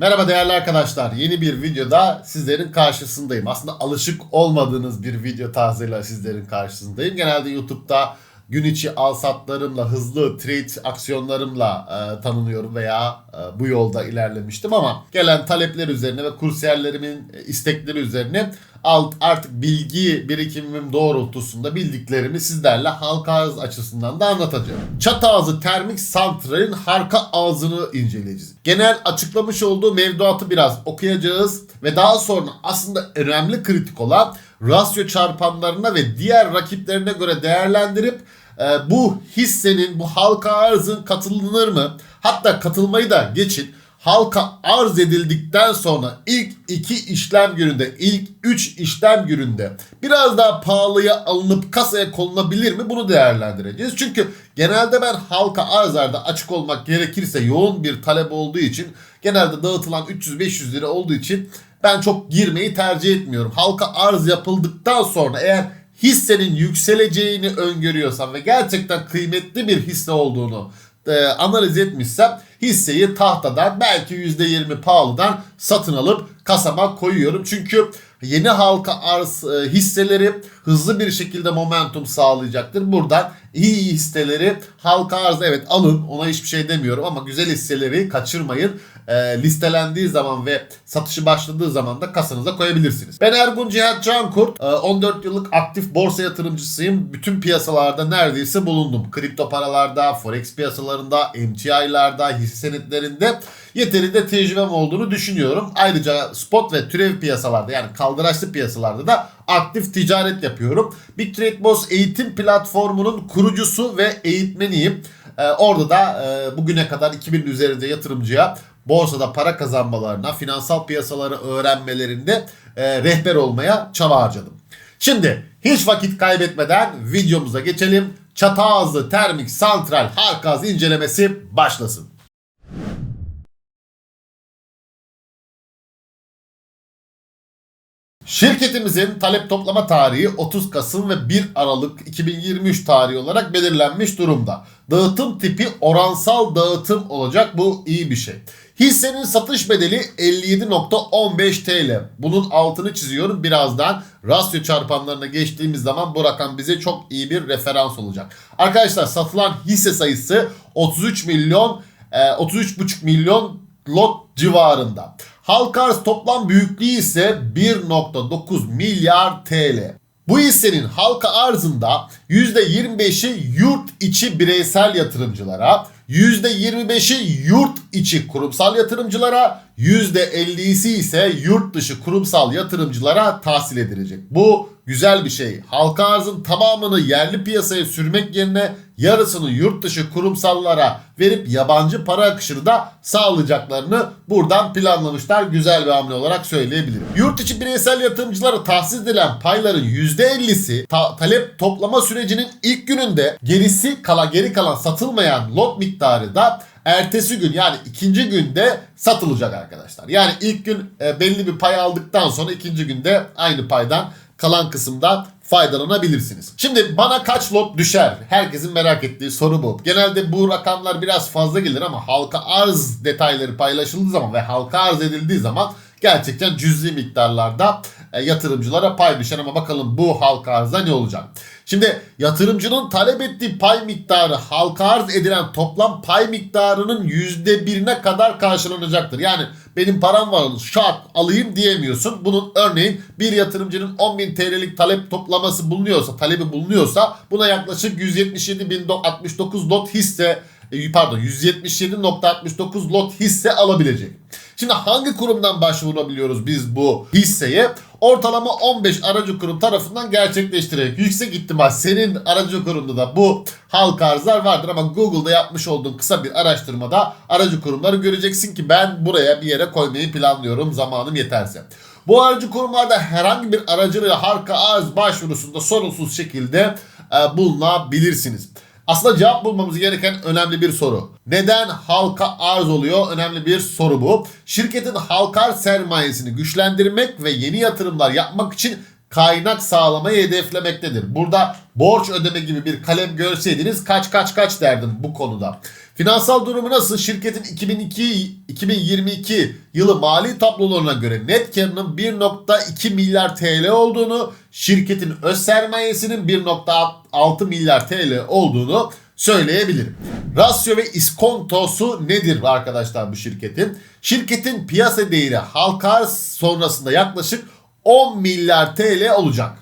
Merhaba değerli arkadaşlar. Yeni bir videoda sizlerin karşısındayım. Aslında alışık olmadığınız bir video tarzıyla sizlerin karşısındayım. Genelde YouTube'da gün içi al satlarımla, hızlı trade aksiyonlarımla e, tanınıyorum veya e, bu yolda ilerlemiştim ama gelen talepler üzerine ve kursiyerlerimin e, istekleri üzerine alt artık bilgi birikimim doğrultusunda bildiklerimi sizlerle halka arz açısından da anlatacağım. Çatağızı termik santralin harka ağzını inceleyeceğiz. Genel açıklamış olduğu mevduatı biraz okuyacağız ve daha sonra aslında önemli kritik olan rasyo çarpanlarına ve diğer rakiplerine göre değerlendirip e, bu hissenin bu halka arzın katılınır mı? Hatta katılmayı da geçin halka arz edildikten sonra ilk iki işlem gününde, ilk üç işlem gününde biraz daha pahalıya alınıp kasaya konulabilir mi? Bunu değerlendireceğiz. Çünkü genelde ben halka arzlarda açık olmak gerekirse yoğun bir talep olduğu için genelde dağıtılan 300-500 lira olduğu için ben çok girmeyi tercih etmiyorum. Halka arz yapıldıktan sonra eğer hissenin yükseleceğini öngörüyorsam ve gerçekten kıymetli bir hisse olduğunu e, analiz etmişsem hisseyi tahtadan belki %20 pahalıdan satın alıp kasama koyuyorum. Çünkü yeni halka arz e, hisseleri hızlı bir şekilde momentum sağlayacaktır. Buradan iyi hisseleri halka arz evet alın ona hiçbir şey demiyorum ama güzel hisseleri kaçırmayın. E, listelendiği zaman ve satışı başladığı zaman da kasanıza koyabilirsiniz. Ben Ergun Cihat Cankurt. E, 14 yıllık aktif borsa yatırımcısıyım. Bütün piyasalarda neredeyse bulundum. Kripto paralarda, forex piyasalarında, MTI'larda, hisse senetlerinde yeterince tecrübem olduğunu düşünüyorum. Ayrıca spot ve türev piyasalarda yani kaldıraçlı piyasalarda da aktif ticaret yapıyorum. Big Trade Boss eğitim platformunun kurucusu ve eğitmeniyim. Ee, orada da e, bugüne kadar 2000 üzerinde yatırımcıya borsada para kazanmalarına, finansal piyasaları öğrenmelerinde e, rehber olmaya çaba harcadım. Şimdi hiç vakit kaybetmeden videomuza geçelim. Çatağızı termik santral harkaz incelemesi başlasın. Şirketimizin talep toplama tarihi 30 Kasım ve 1 Aralık 2023 tarihi olarak belirlenmiş durumda. Dağıtım tipi oransal dağıtım olacak bu iyi bir şey. Hissenin satış bedeli 57.15 TL. Bunun altını çiziyorum birazdan. Rasyo çarpanlarına geçtiğimiz zaman bu rakam bize çok iyi bir referans olacak. Arkadaşlar satılan hisse sayısı 33 milyon 33,5 milyon lot civarında. Halka arz toplam büyüklüğü ise 1.9 milyar TL. Bu hissenin halka arzında %25'i yurt içi bireysel yatırımcılara, %25'i yurt içi kurumsal yatırımcılara, %50'si ise yurt dışı kurumsal yatırımcılara tahsil edilecek. Bu güzel bir şey. Halka arzın tamamını yerli piyasaya sürmek yerine yarısını yurt dışı kurumsallara verip yabancı para akışını da sağlayacaklarını buradan planlamışlar. Güzel bir hamle olarak söyleyebilirim. Yurt içi bireysel yatırımcılara tahsis edilen payların %50'si ta- talep toplama sürecinin ilk gününde gerisi kala geri kalan satılmayan lot miktarı da ertesi gün yani ikinci günde satılacak arkadaşlar. Yani ilk gün e, belli bir pay aldıktan sonra ikinci günde aynı paydan kalan kısımda faydalanabilirsiniz. Şimdi bana kaç lot düşer? Herkesin merak ettiği soru bu. Genelde bu rakamlar biraz fazla gelir ama halka arz detayları paylaşıldığı zaman ve halka arz edildiği zaman gerçekten cüzi miktarlarda e, yatırımcılara pay düşer ama bakalım bu halka arzda ne olacak? Şimdi yatırımcının talep ettiği pay miktarı halka arz edilen toplam pay miktarının yüzde birine kadar karşılanacaktır. Yani benim param var şart alayım diyemiyorsun. Bunun örneğin bir yatırımcının 10.000 TL'lik talep toplaması bulunuyorsa, talebi bulunuyorsa buna yaklaşık 177.069 lot hisse e, pardon 177.69 lot hisse alabilecek. Şimdi hangi kurumdan başvurabiliyoruz biz bu hisseye? Ortalama 15 aracı kurum tarafından gerçekleştirerek yüksek ihtimal senin aracı kurumda da bu halka arzlar vardır ama Google'da yapmış olduğun kısa bir araştırmada aracı kurumları göreceksin ki ben buraya bir yere koymayı planlıyorum zamanım yeterse. Bu aracı kurumlarda herhangi bir aracılığa halka arz başvurusunda sorunsuz şekilde e, bulunabilirsiniz. Aslında cevap bulmamız gereken önemli bir soru. Neden halka arz oluyor? Önemli bir soru bu. Şirketin halka arz sermayesini güçlendirmek ve yeni yatırımlar yapmak için kaynak sağlamayı hedeflemektedir. Burada borç ödeme gibi bir kalem görseydiniz kaç kaç kaç derdim bu konuda. Finansal durumu nasıl? Şirketin 2002 2022 yılı mali tablolarına göre net karının 1.2 milyar TL olduğunu, şirketin öz sermayesinin 1.6 milyar TL olduğunu söyleyebilirim. Rasyo ve iskontosu nedir arkadaşlar bu şirketin? Şirketin piyasa değeri halka sonrasında yaklaşık 10 milyar TL olacak.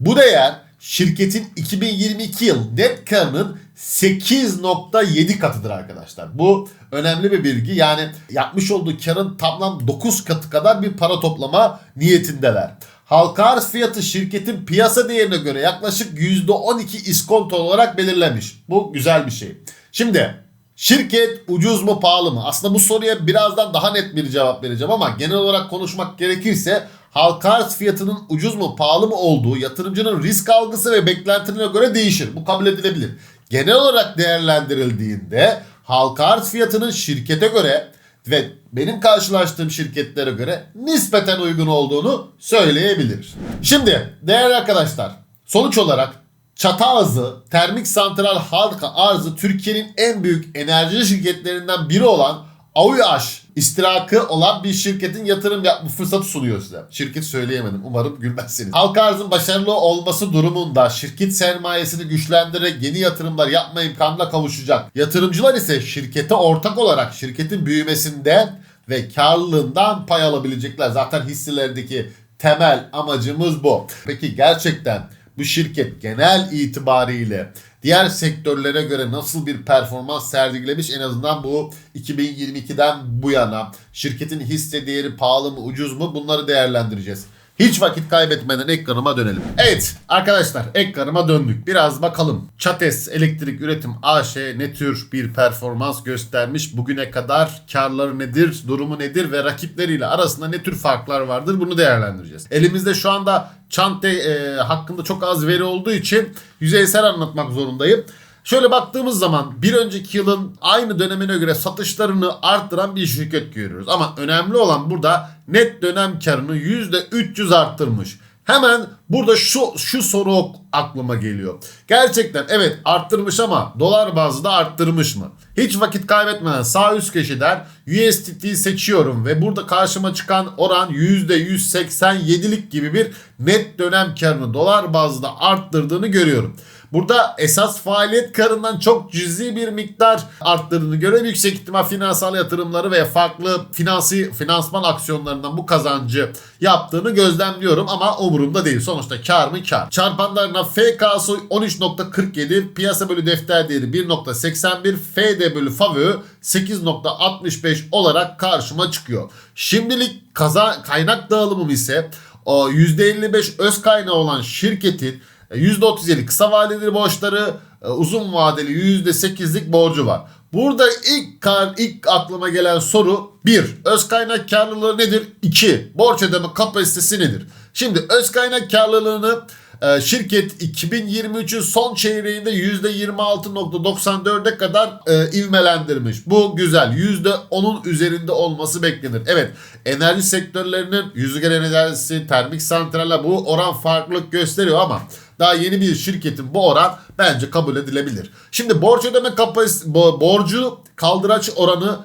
Bu değer şirketin 2022 yıl net karının 8.7 katıdır arkadaşlar. Bu önemli bir bilgi. Yani yapmış olduğu karın toplam 9 katı kadar bir para toplama niyetindeler. Halka arz fiyatı şirketin piyasa değerine göre yaklaşık %12 iskonto olarak belirlemiş. Bu güzel bir şey. Şimdi şirket ucuz mu pahalı mı? Aslında bu soruya birazdan daha net bir cevap vereceğim ama genel olarak konuşmak gerekirse halka arz fiyatının ucuz mu pahalı mı olduğu yatırımcının risk algısı ve beklentilerine göre değişir. Bu kabul edilebilir. Genel olarak değerlendirildiğinde halka arz fiyatının şirkete göre ve benim karşılaştığım şirketlere göre nispeten uygun olduğunu söyleyebilir. Şimdi değerli arkadaşlar sonuç olarak Çatağızı termik santral halka arzı Türkiye'nin en büyük enerji şirketlerinden biri olan AUYAŞ istirakı olan bir şirketin yatırım yapma fırsatı sunuyor size. Şirket söyleyemedim. Umarım gülmezsiniz. Halka arzın başarılı olması durumunda şirket sermayesini güçlendirerek yeni yatırımlar yapma imkanına kavuşacak. Yatırımcılar ise şirkete ortak olarak şirketin büyümesinden ve karlılığından pay alabilecekler. Zaten hisselerdeki temel amacımız bu. Peki gerçekten bu şirket genel itibariyle diğer sektörlere göre nasıl bir performans sergilemiş en azından bu 2022'den bu yana şirketin hisse değeri pahalı mı ucuz mu bunları değerlendireceğiz. Hiç vakit kaybetmeden ekranıma dönelim. Evet arkadaşlar ekranıma döndük. Biraz bakalım. Çates Elektrik Üretim AŞ ne tür bir performans göstermiş? Bugüne kadar karları nedir, durumu nedir ve rakipleriyle arasında ne tür farklar vardır? Bunu değerlendireceğiz. Elimizde şu anda Çante e, hakkında çok az veri olduğu için yüzeysel anlatmak zorundayım. Şöyle baktığımız zaman bir önceki yılın aynı dönemine göre satışlarını arttıran bir şirket görüyoruz. Ama önemli olan burada net dönem karını %300 arttırmış. Hemen burada şu şu soru aklıma geliyor. Gerçekten evet arttırmış ama dolar bazlı arttırmış mı? Hiç vakit kaybetmeden sağ üst köşeden USDT'yi seçiyorum ve burada karşıma çıkan oran %187'lik gibi bir net dönem karını dolar bazlı arttırdığını görüyorum. Burada esas faaliyet karından çok cüzi bir miktar arttırdığını göre yüksek ihtimal finansal yatırımları ve farklı finansi finansman aksiyonlarından bu kazancı yaptığını gözlemliyorum ama umurumda değil. Sonuçta kar mı kar. Çarpanlarına FK'sı 13.47, piyasa bölü defter değeri 1.81, FD bölü FAVÖ 8.65 olarak karşıma çıkıyor. Şimdilik kaza kaynak dağılımım ise o %55 öz kaynağı olan şirketin %37 kısa vadeli borçları, e, uzun vadeli %8'lik borcu var. Burada ilk kar, ilk aklıma gelen soru 1. Öz kaynak karlılığı nedir? 2. Borç ödeme kapasitesi nedir? Şimdi öz kaynak karlılığını e, şirket 2023'ün son çeyreğinde %26.94'e kadar e, ivmelendirmiş. Bu güzel. %10'un üzerinde olması beklenir. Evet enerji sektörlerinin rüzgar enerjisi, termik santraller bu oran farklılık gösteriyor ama daha yeni bir şirketin bu oran bence kabul edilebilir. Şimdi borç ödeme kapasitesi, borcu kaldıraç oranı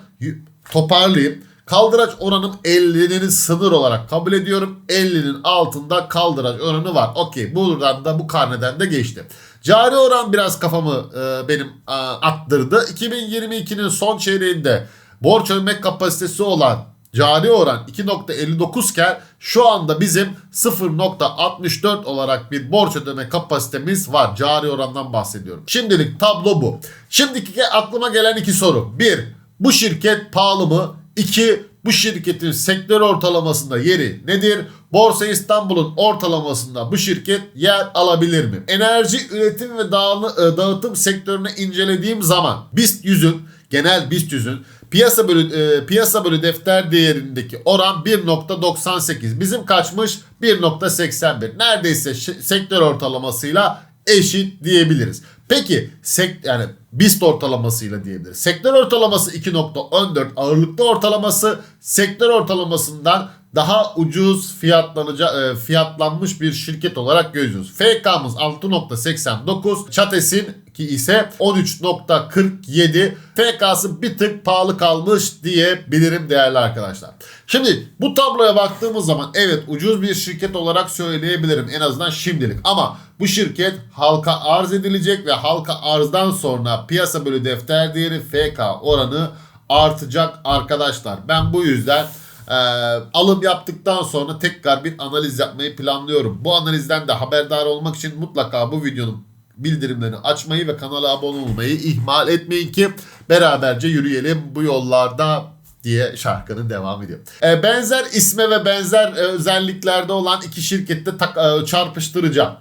toparlayayım. Kaldıraç oranım 50'nin sınır olarak kabul ediyorum. 50'nin altında kaldıraç oranı var. Okey buradan da bu karneden de geçti. Cari oran biraz kafamı e, benim e, attırdı. 2022'nin son çeyreğinde borç ödemek kapasitesi olan cari oran 2.59 iken şu anda bizim 0.64 olarak bir borç ödeme kapasitemiz var. Cari orandan bahsediyorum. Şimdilik tablo bu. Şimdiki aklıma gelen iki soru. Bir, bu şirket pahalı mı? İki, bu şirketin sektör ortalamasında yeri nedir? Borsa İstanbul'un ortalamasında bu şirket yer alabilir mi? Enerji üretim ve e, dağıtım sektörünü incelediğim zaman BIST 100'ün genel BIST 100'ün Piyasa bölü e, piyasa bölü defter değerindeki oran 1.98. Bizim kaçmış 1.81. Neredeyse sektör ortalamasıyla eşit diyebiliriz. Peki sek yani BIST ortalamasıyla diyebiliriz. Sektör ortalaması 2.14 ağırlıkta ortalaması sektör ortalamasından daha ucuz fiyatlanacak fiyatlanmış bir şirket olarak görüyoruz. FK'mız 6.89, Çates'in ki ise 13.47 FK'sı bir tık pahalı kalmış diyebilirim değerli arkadaşlar. Şimdi bu tabloya baktığımız zaman evet ucuz bir şirket olarak söyleyebilirim en azından şimdilik ama bu şirket halka arz edilecek ve halka arzdan sonra piyasa bölü defter değeri FK oranı artacak arkadaşlar. Ben bu yüzden e, alım yaptıktan sonra tekrar bir analiz yapmayı planlıyorum. Bu analizden de haberdar olmak için mutlaka bu videonun bildirimlerini açmayı ve kanala abone olmayı ihmal etmeyin ki beraberce yürüyelim bu yollarda diye şarkının devam ediyor. E, benzer isme ve benzer e, özelliklerde olan iki şirkette e, çarpıştıracağım.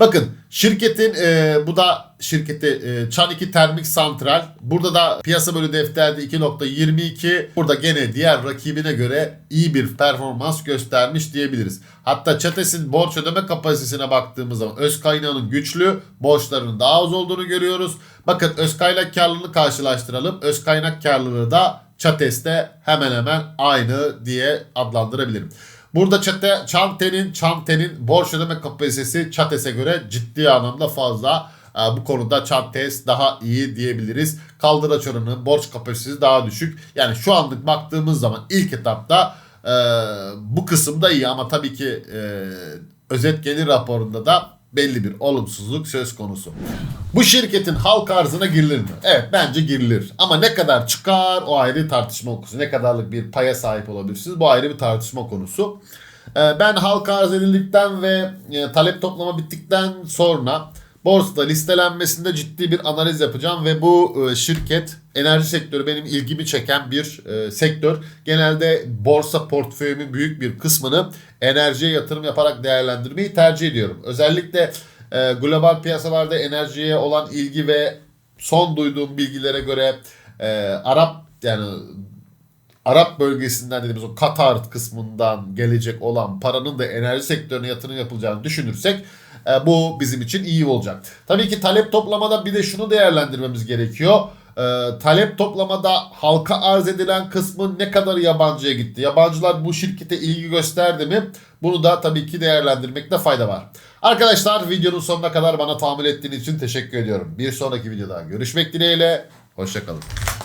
Bakın şirketin e, bu da şirketi e, Çan 2 Termik Santral. Burada da piyasa bölü defterde 2.22. Burada gene diğer rakibine göre iyi bir performans göstermiş diyebiliriz. Hatta Çates'in borç ödeme kapasitesine baktığımız zaman öz kaynağının güçlü, borçlarının daha az olduğunu görüyoruz. Bakın öz kaynak karlılığını karşılaştıralım. Öz kaynak karlılığı da Çates'te hemen hemen aynı diye adlandırabilirim. Burada çate, Çante'nin Çante'nin borç ödeme kapasitesi Çates'e göre ciddi anlamda fazla. Ee, Bu konuda Çantes daha iyi diyebiliriz. Kaldıraç oranı, borç kapasitesi daha düşük. Yani şu anlık baktığımız zaman ilk etapta e, bu kısımda iyi ama tabii ki e, özet gelir raporunda da belli bir olumsuzluk söz konusu. Bu şirketin halk arzına girilir mi? Evet bence girilir. Ama ne kadar çıkar o ayrı tartışma konusu. Ne kadarlık bir paya sahip olabilirsiniz bu ayrı bir tartışma konusu. Ee, Ben halk arz edildikten ve e, talep toplama bittikten sonra borsada listelenmesinde ciddi bir analiz yapacağım ve bu e, şirket enerji sektörü benim ilgimi çeken bir e, sektör. Genelde borsa portföyümün büyük bir kısmını enerjiye yatırım yaparak değerlendirmeyi tercih ediyorum. Özellikle e, global piyasalarda enerjiye olan ilgi ve son duyduğum bilgilere göre e, Arap yani Arap bölgesinden dediğimiz o Katar kısmından gelecek olan paranın da enerji sektörüne yatırım yapılacağını düşünürsek e, bu bizim için iyi olacak. Tabii ki talep toplamada bir de şunu değerlendirmemiz gerekiyor. E, talep toplamada halka arz edilen kısmın ne kadar yabancıya gitti? Yabancılar bu şirkete ilgi gösterdi mi? Bunu da tabii ki değerlendirmekte fayda var. Arkadaşlar videonun sonuna kadar bana tahammül ettiğiniz için teşekkür ediyorum. Bir sonraki videoda görüşmek dileğiyle. Hoşçakalın.